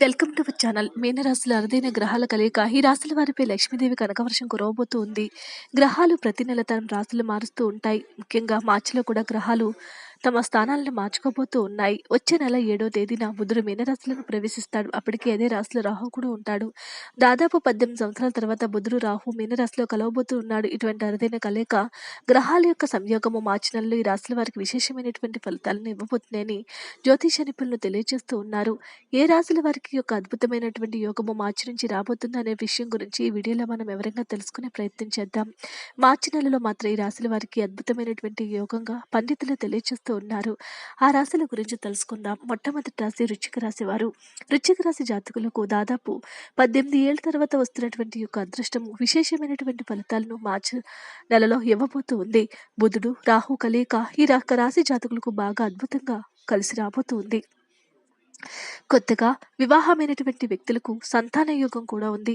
Welcome to our channel. మీనరాశుల అరుదైన గ్రహాల కలయిక. ఈ రాశుల వారిపై లక్ష్మీదేవి కనకవర్షం కురవబోతూ ఉంది. గ్రహాలు ప్రతి నెల తన రాశులు మారుస్తూ ఉంటాయి. ముఖ్యంగా మార్చిలో కూడా గ్రహాలు తమ స్థానాలను మార్చుకోబోతూ ఉన్నాయి. వచ్చే నెల ఏడో తేదీన బుధుడు మీనరాశులను ప్రవేశిస్తాడు. అప్పటికే అదే రాశిలో రాహు కూడా ఉంటాడు. దాదాపు పద్దెనిమిది సంవత్సరాల తర్వాత బుధుడు రాహు మీనరాశిలో కలవబోతూ ఉన్నాడు. ఇటువంటి అరుదైన కలయిక గ్రహాల యొక్క సంయోగము మార్చి నెలలో ఈ రాశుల వారికి విశేషమైనటువంటి ఫలితాలను ఇవ్వబోతున్నాయని జ్యోతిష నిపుణులు తెలియజేస్తూ ఉన్నారు. ఏ రాశుల వారికి యొక్క అద్భుతమైనటువంటి యోగము మార్చి నుంచి రాబోతుంది అనే విషయం గురించి ఈ వీడియోలో మనం వివరంగా తెలుసుకునే ప్రయత్నం చేద్దాం. మార్చి నెలలో మాత్రం ఈ రాశుల వారికి అద్భుతమైనటువంటి యోగంగా పండితులు తెలియజేస్తూ ఉన్నారు. ఆ రాశుల గురించి తెలుసుకుందాం. మొట్టమొదటి రాశి రుచిక రాశి వారు. రుచిక రాశి జాతకులకు దాదాపు పద్దెనిమిది ఏళ్ళ తర్వాత వస్తున్నటువంటి యొక్క అదృష్టము విశేషమైనటువంటి ఫలితాలను మార్చి నెలలో ఇవ్వబోతూ ఉంది. బుధుడు రాహు కలయిక ఈ రాశి జాతకులకు బాగా అద్భుతంగా కలిసి రాబోతుంది కొత్తగా వివాహమైనటువంటి వ్యక్తులకు సంతాన యోగం కూడా ఉంది.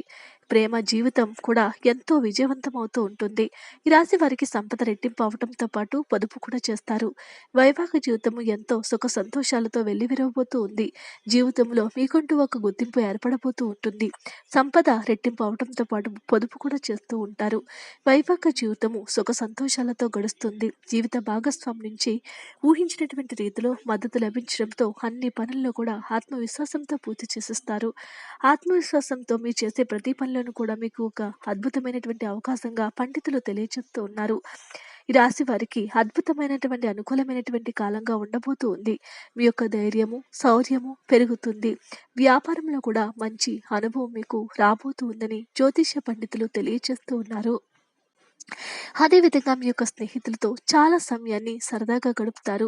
ప్రేమ జీవితం కూడా ఎంతో విజయవంతమవుతూ ఉంటుంది. ఈ రాశి వారికి సంపద రెట్టింపు అవటంతో పాటు పొదుపు కూడా చేస్తారు. వైవాహిక జీవితము ఎంతో సుఖ సంతోషాలతో వెళ్ళివిరవబోతూ ఉంది. జీవితంలో మీకుంటూ ఒక గుర్తింపు ఏర్పడబోతూ ఉంటుంది. సంపద రెట్టింపు అవటంతో పాటు పొదుపు కూడా చేస్తూ ఉంటారు. వైవాహిక జీవితము సుఖ సంతోషాలతో గడుస్తుంది. జీవిత భాగస్వామి నుంచి ఊహించినటువంటి రీతిలో మద్దతు లభించడంతో అన్ని పనుల్లో కూడా ఆత్మవిశ్వాసంతో పూర్తి చేసేస్తారు. ఆత్మవిశ్వాసంతో మీరు చేసే ప్రతి పనులను కూడా మీకు ఒక అద్భుతమైనటువంటి అవకాశంగా పండితులు తెలియజేస్తూ ఉన్నారు. ఈ రాశి వారికి అద్భుతమైనటువంటి అనుకూలమైనటువంటి కాలంగా ఉండబోతూ ఉంది. మీ యొక్క ధైర్యము శౌర్యము పెరుగుతుంది. వ్యాపారంలో కూడా మంచి అనుభవం మీకు రాబోతూ ఉందని జ్యోతిష్య పండితులు తెలియజేస్తూ ఉన్నారు. అదేవిధంగా మీ యొక్క స్నేహితులతో చాలా సమయాన్ని సరదాగా గడుపుతారు.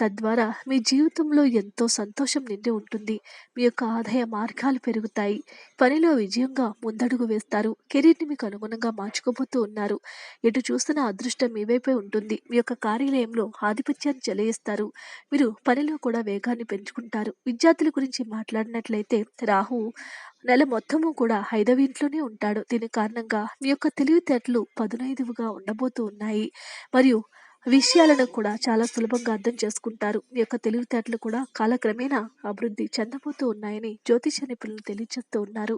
తద్వారా మీ జీవితంలో ఎంతో సంతోషం నిండి ఉంటుంది. మీ యొక్క ఆదాయ మార్గాలు పెరుగుతాయి. పనిలో విజయంగా ముందడుగు వేస్తారు. కెరీర్ని మీకు అనుగుణంగా మార్చుకోబోతూ ఉన్నారు. ఎటు చూస్తున్న అదృష్టం మీ వైపే ఉంటుంది. మీ యొక్క కార్యాలయంలో ఆధిపత్యాన్ని చెలయిస్తారు. మీరు పనిలో కూడా వేగాన్ని పెంచుకుంటారు. విద్యార్థుల గురించి మాట్లాడినట్లయితే రాహు నెల మొత్తము కూడా ఐదవ ఇంట్లోనే ఉంటాడు. దీని కారణంగా మీ యొక్క తెలివితేటలు పదునైదువుగా ఉండబోతూ ఉన్నాయి. మరియు విషయాలను కూడా చాలా సులభంగా అర్థం చేసుకుంటారు. మీ యొక్క తెలివితేటలు కూడా కాలక్రమేణా అభివృద్ధి చెందబోతూ ఉన్నాయని జ్యోతిష నిపుణులు తెలియజేస్తూ ఉన్నారు.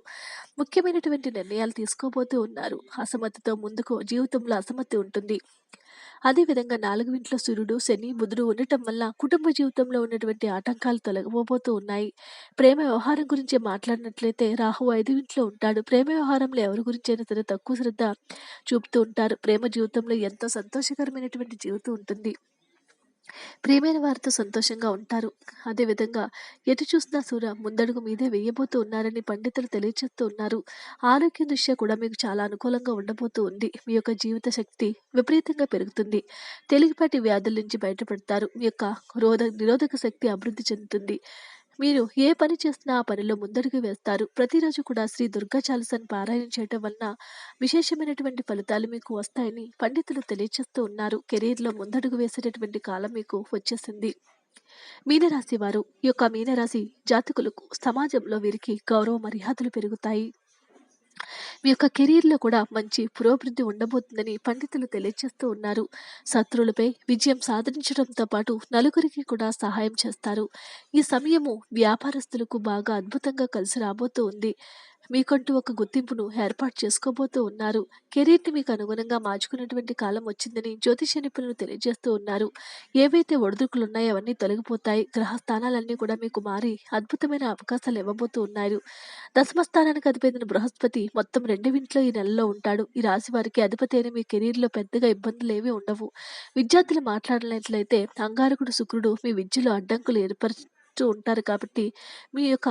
ముఖ్యమైనటువంటి నిర్ణయాలు తీసుకోబోతూ ఉన్నారు. అసమతితో ముందుకు జీవితంలో అసమతి ఉంటుంది. అదేవిధంగా నాలుగు ఇంట్లో సూర్యుడు శని బుధుడు ఉండటం వల్ల కుటుంబ జీవితంలో ఉన్నటువంటి ఆటంకాలు తొలగబోతూ ఉన్నాయి. ప్రేమ వ్యవహారం గురించి మాట్లాడినట్లయితే రాహు ఐదు ఇంట్లో ఉంటాడు. ప్రేమ వ్యవహారంలో ఎవరి గురించి అయినా సరే తక్కువ శ్రద్ధ చూపుతూ ఉంటారు. ప్రేమ జీవితంలో ఎంతో సంతోషకరమైనటువంటి జీవితం ఉంటుంది. ప్రియమైన వారితో సంతోషంగా ఉంటారు. అదేవిధంగా ఎటు చూసినా సూర్య ముందడుగు మీదే వేయబోతూ ఉన్నారని పండితులు తెలియచేస్తూ ఉన్నారు. ఆరోగ్య దృష్ట్యా కూడా మీకు చాలా అనుకూలంగా ఉండబోతూ ఉంది. మీ యొక్క జీవిత శక్తి విపరీతంగా పెరుగుతుంది. తేలికపాటి వ్యాధుల నుంచి బయటపడతారు. మీ యొక్క రోధ నిరోధక శక్తి అభివృద్ధి చెందుతుంది. మీరు ఏ పని చేసినా ఆ పనిలో ముందడుగు వేస్తారు. ప్రతిరోజు కూడా శ్రీ దుర్గా చాలసన్ పారాయణ చేయటం వలన విశేషమైనటువంటి ఫలితాలు మీకు వస్తాయని పండితులు తెలియజేస్తూ ఉన్నారు. కెరీర్లో ముందడుగు వేసేటటువంటి కాలం మీకు వచ్చేసింది. మీనరాశి వారు ఈ యొక్క మీనరాశి జాతకులకు సమాజంలో వీరికి గౌరవ మర్యాదలు పెరుగుతాయి. మీ యొక్క కెరీర్లో కూడా మంచి పురోభివృద్ధి ఉండబోతుందని పండితులు తెలియజేస్తూ ఉన్నారు. శత్రువులపై విజయం సాధించడంతో పాటు నలుగురికి కూడా సహాయం చేస్తారు. ఈ సమయము వ్యాపారస్తులకు బాగా అద్భుతంగా కలిసి రాబోతూ ఉంది. మీకంటూ ఒక గుర్తింపును ఏర్పాటు చేసుకోబోతూ ఉన్నారు. కెరీర్ని మీకు అనుగుణంగా మార్చుకున్నటువంటి కాలం వచ్చిందని జ్యోతిష నిపుణులు తెలియజేస్తూ ఉన్నారు. ఏవైతే ఒడిదుడుకులు ఉన్నాయో అవన్నీ తొలగిపోతాయి. గ్రహ స్థానాలన్నీ కూడా మీకు మారి అద్భుతమైన అవకాశాలు ఇవ్వబోతూ ఉన్నారు. దశమ స్థానానికి అధిపతిన బృహస్పతి మొత్తం రెండు ఈ నెలలో ఉంటాడు. ఈ రాశి వారికి అధిపతి అయిన మీ కెరీర్లో పెద్దగా ఇబ్బందులు ఏమీ ఉండవు. విద్యార్థులు మాట్లాడినట్లయితే అంగారకుడు శుక్రుడు మీ విద్యలో అడ్డంకులు ఏర్పరుస్తూ ఉంటారు కాబట్టి మీ యొక్క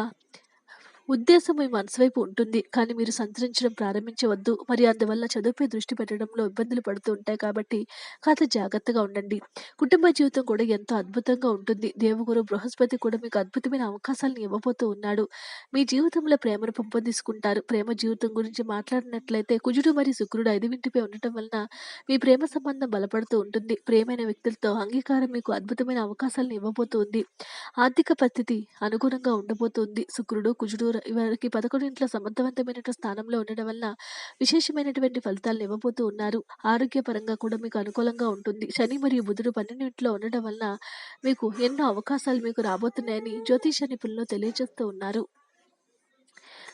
ఉద్దేశం మీ మనసు వైపు ఉంటుంది. కానీ మీరు సంచరించడం ప్రారంభించవద్దు. మరి అందువల్ల చదువుపై దృష్టి పెట్టడంలో ఇబ్బందులు పడుతూ ఉంటాయి కాబట్టి కాస్త జాగ్రత్తగా ఉండండి. కుటుంబ జీవితం కూడా ఎంతో అద్భుతంగా ఉంటుంది. దేవగురు బృహస్పతి కూడా మీకు అద్భుతమైన అవకాశాలను ఇవ్వబోతూ ఉన్నాడు. మీ జీవితంలో ప్రేమను పెంపొందించుకుంటారు. ప్రేమ జీవితం గురించి మాట్లాడినట్లయితే కుజుడు మరియు శుక్రుడు ఐదు ఇంటిపై ఉండటం వలన మీ ప్రేమ సంబంధం బలపడుతూ ఉంటుంది. ప్రేమైన వ్యక్తులతో అంగీకారం మీకు అద్భుతమైన అవకాశాలను ఇవ్వబోతుంది ఆర్థిక పరిస్థితి అనుగుణంగా ఉండబోతుంది శుక్రుడు కుజుడు వారికి పదకొండింట్లో సమర్థవంతమైన స్థానంలో ఉండడం వల్ల విశేషమైనటువంటి ఫలితాలను ఇవ్వబోతూ ఉన్నారు ఆరోగ్యపరంగా కూడా మీకు అనుకూలంగా ఉంటుంది శని మరియు బుధుడు పన్నెండింట్లో ఉండడం వల్ల మీకు ఎన్నో అవకాశాలు మీకు రాబోతున్నాయని జ్యోతిష నిపుణులు తెలియజేస్తూ ఉన్నారు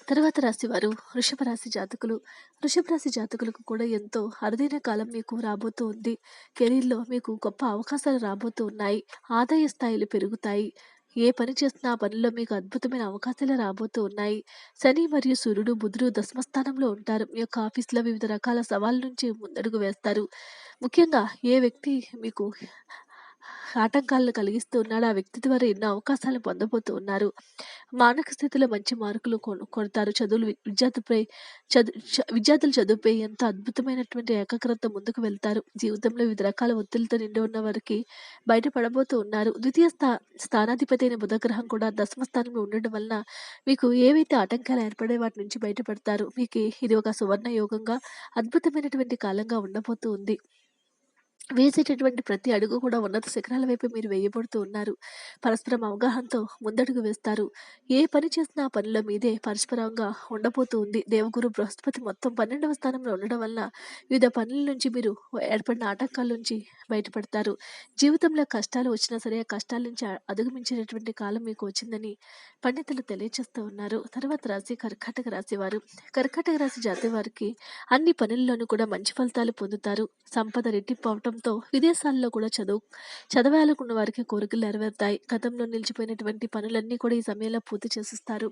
తర్వాత రాశివారు వృషభ రాశి జాతకులు. వృషభ రాశి జాతకులకు కూడా ఎంతో అరుదైన కాలం మీకు రాబోతూ ఉంది. కెరీర్‌లో మీకు గొప్ప అవకాశాలు రాబోతూ ఉన్నాయి. ఆదాయ స్థాయిలు పెరుగుతాయి. ఏ పని చేస్తున్నా ఆ పనిలో మీకు అద్భుతమైన అవకాశాలు రాబోతూ ఉన్నాయి. శని మరియు సూర్యుడు, బుధుడు దశమ స్థానంలో ఉంటారు. మీ యొక్క ఆఫీస్‌లో వివిధ రకాల సవాళ్ళ నుంచి ముందడుగు వేస్తారు. ముఖ్యంగా ఏ వ్యక్తి మీకు ఆటంకాలను కలిగిస్తూ ఉన్నాడు ఆ వ్యక్తి ద్వారా ఎన్నో అవకాశాలు పొందబోతూ ఉన్నారు. మానసిక స్థితిలో మంచి మార్కులు కొడతారు. చదువులు విద్యార్థిపై చదు చ చదువుపై ఎంతో అద్భుతమైనటువంటి ఏకాగ్రత ముందుకు వెళ్తారు. జీవితంలో వివిధ రకాల ఒత్తిడితో నిండి ఉన్న వారికి బయటపడబోతూ ఉన్నారు. ద్వితీయ స్థా స్థానాధిపతి అయిన బుధగ్రహం కూడా దశమ స్థానంలో ఉండడం వలన మీకు ఏవైతే ఆటంకాలు ఏర్పడే వాటి నుంచి బయటపడతారు. మీకు ఇది ఒక సువర్ణ యోగంగా, అద్భుతమైనటువంటి కాలంగా ఉండబోతూ ఉంది. వేసేటటువంటి ప్రతి అడుగు కూడా ఉన్నత శిఖరాల వైపు మీరు వేయబడుతూ ఉన్నారు. పరస్పరం అవగాహనతో ముందడుగు వేస్తారు. ఏ పని చేసినా ఆ పనిలో మీదే పరస్పరంగా ఉండబోతూ ఉంది. దేవగురు బృహస్పతి మొత్తం 12వ స్థానంలో ఉండడం వలన వివిధ పనుల నుంచి మీరు ఏర్పడిన ఆటంకాల నుంచి బయటపడతారు. జీవితంలో కష్టాలు వచ్చినా సరే ఆ కష్టాల నుంచి అధిగమించేటటువంటి కాలం మీకు వచ్చిందని పండితులు తెలియచేస్తూ ఉన్నారు. తర్వాత రాశి కర్కాటక రాశి వారు. కర్కాటక రాశి జాతి వారికి అన్ని పనుల్లోనూ కూడా మంచి ఫలితాలు పొందుతారు. సంపద రెట్టింపు అవటంతో విదేశాల్లో కూడా చదువు చదవాలనుకున్న వారికి కోరికలు నెరవేరుతాయి. గతంలో నిలిచిపోయినటువంటి పనులన్నీ కూడా ఈ సమయంలో పూర్తి చేసిస్తారు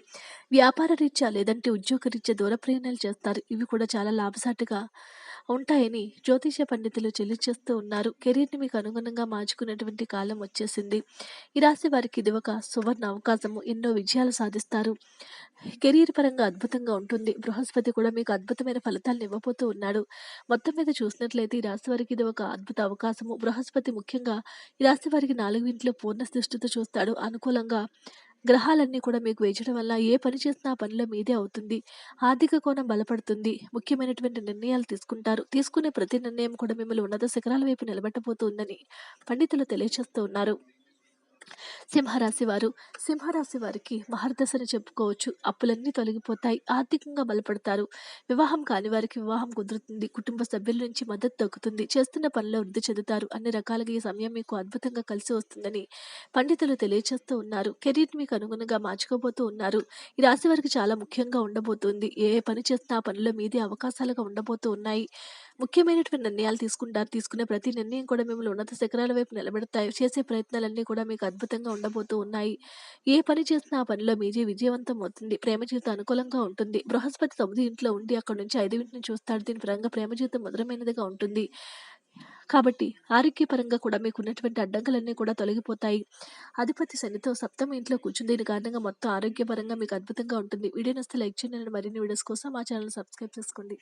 వ్యాపార రీత్యా లేదంటే ఉద్యోగ రీత్యా దూర ప్రయాణాలు చేస్తారు. ఇవి కూడా చాలా లాభసాటిగా ఉంటాయని జ్యోతిష పండితులు చెల్లిచేస్తూ ఉన్నారు. కెరీర్‌ని మీకు అనుగుణంగా మార్చుకునేటువంటి కాలం వచ్చేసింది. ఈ రాశి వారికి ఇది ఒక సువర్ణ అవకాశము. ఎన్నో విజయాలు సాధిస్తారు. కెరీర్ పరంగా అద్భుతంగా ఉంటుంది. బృహస్పతి కూడా మీకు అద్భుతమైన ఫలితాలను ఇవ్వబోతూ ఉన్నాడు. మొత్తం మీద చూసినట్లయితే ఈ రాశి వారికి ఇది ఒక అద్భుత అవకాశము. బృహస్పతి ముఖ్యంగా ఈ రాశి వారికి నాలుగు ఇంట్లో పూర్ణ దృష్టితో చూస్తాడు. అనుకూలంగా గ్రహాలన్నీ కూడా మీకు వేచడం వల్ల ఏ పని చేసినా ఆ పనిలో మీదే అవుతుంది. ఆర్థిక కోణం బలపడుతుంది. ముఖ్యమైనటువంటి నిర్ణయాలు తీసుకుంటారు. తీసుకునే ప్రతి నిర్ణయం కూడా మిమ్మల్ని ఉన్నత శిఖరాల వైపు నిలబెట్టబోతుందని పండితులు తెలియజేస్తూ ఉన్నారు. సింహరాశి వారు సింహరాశి వారికి మహర్దశను చెప్పుకోవచ్చు. అప్పులన్నీ తొలగిపోతాయి. ఆర్థికంగా బలపడతారు. వివాహం కాని వారికి వివాహం కుదురుతుంది. కుటుంబ సభ్యుల నుంచి మద్దతు దక్కుతుంది. చేస్తున్న పనిలో వృద్ధి చెందుతారు. అన్ని రకాలుగా ఈ సమయం మీకు అద్భుతంగా కలిసి వస్తుందని పండితులు తెలియచేస్తూ ఉన్నారు. కెరీర్ మీకు అనుగుణంగా మార్చుకోబోతూ ఉన్నారు. ఈ రాశి వారికి చాలా ముఖ్యంగా ఉండబోతుంది. ఏ పని చేస్తున్నా ఆ పనిలో మీదే అవకాశాలుగా ఉండబోతూ ఉన్నాయి. ముఖ్యమైనటువంటి నిర్ణయాలు తీసుకుంటారు. తీసుకునే ప్రతి నిర్ణయం కూడా మిమ్మల్ని ఉన్నత శిఖరాల వైపు నిలబెడతాయి. చేసే ప్రయత్నాలన్నీ కూడా మీకు అద్భుతంగా ఉండబోతూ ఉన్నాయి. ఏ పని చేసినా ఆ పనిలో మీజే విజయవంతం అవుతుంది. ప్రేమ జీవితం అనుకూలంగా ఉంటుంది. బృహస్పతి తొమ్మిది ఇంట్లో ఉండి అక్కడి నుంచి ఐదు ఇంటిని చూస్తాడు. దీని పరంగా ప్రేమ జీవితం మధురమైనదిగా ఉంటుంది. కాబట్టి ఆరోగ్యపరంగా కూడా మీకు ఉన్నటువంటి అడ్డంకులన్నీ కూడా తొలగిపోతాయి. అధిపతి శనితో సప్తమ ఇంట్లో కూర్చుని దీని కారణంగా మొత్తం ఆరోగ్యపరంగా మీకు అద్భుతంగా ఉంటుంది. వీడియో నస్తే లైక్ చేయండి. మరిన్ని వీడియోస్ కోసం మా ఛానల్ సబ్స్క్రైబ్ చేసుకోండి.